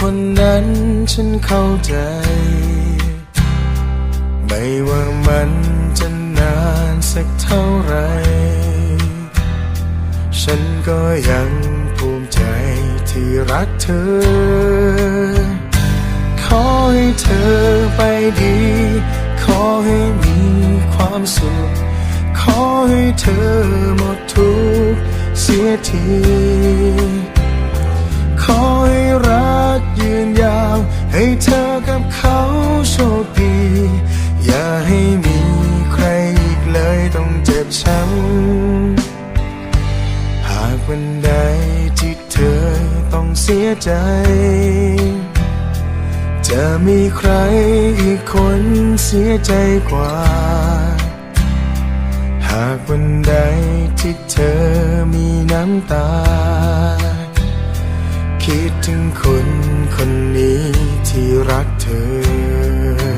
คนนั้นฉันเข้าใจ ไม่ว่ามันจะนานสักเท่าไร ฉันก็ยังภูมิใจที่รักเธอ ขอให้เธอไปดี ขอให้มีความสุข ขอให้เธอหมดทุกข์เสียที ให้เธอกับเขาโชคดี อย่าให้มีใครอีกเลยต้องเจ็บช้ำหากวันใดที่เธอต้องเสียใจ จะมีใครอีกคนเสียใจกว่า หากวันใดที่เธอมีน้ำตา คิดถึงคน คนนี้ที่รักเธอ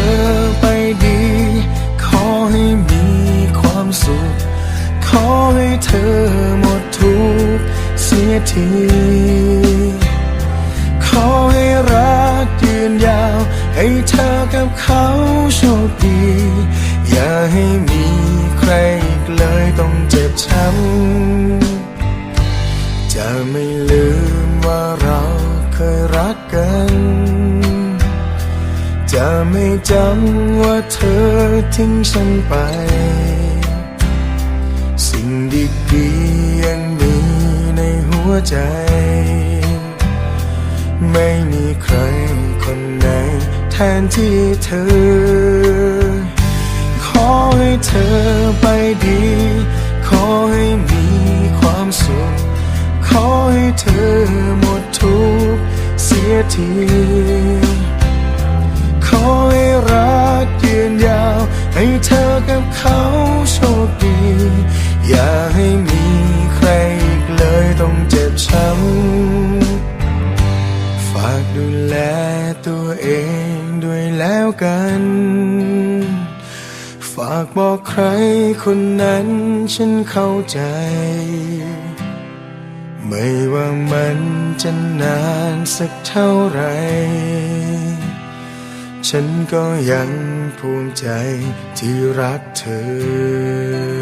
อไปดี ขอให้มีความสุข ขอให้เธอหมดทุกเสียที ขอให้รักยืนยาว ให้เธอกับเขาโชคดี อย่าให้มีใครอีกเลยต้องเจ็บช้ำ ไม่จำว่าเธอทิ้งฉันไป สิ่งดีๆยังมีในหัวใจ ไม่มีใครคนไหนแทนที่เธอ ขอให้เธอไปดี ขอให้มีความสุข ขอให้เธอหมดทุกข์เสียที ดูแลตัวเองด้วยแล้วกัน ฝากบอกใครคนนั้นฉันเข้าใจ ไม่ว่ามันจะนานสักเท่าไหรฉันก็ยังภูมิใจที่รักเธอ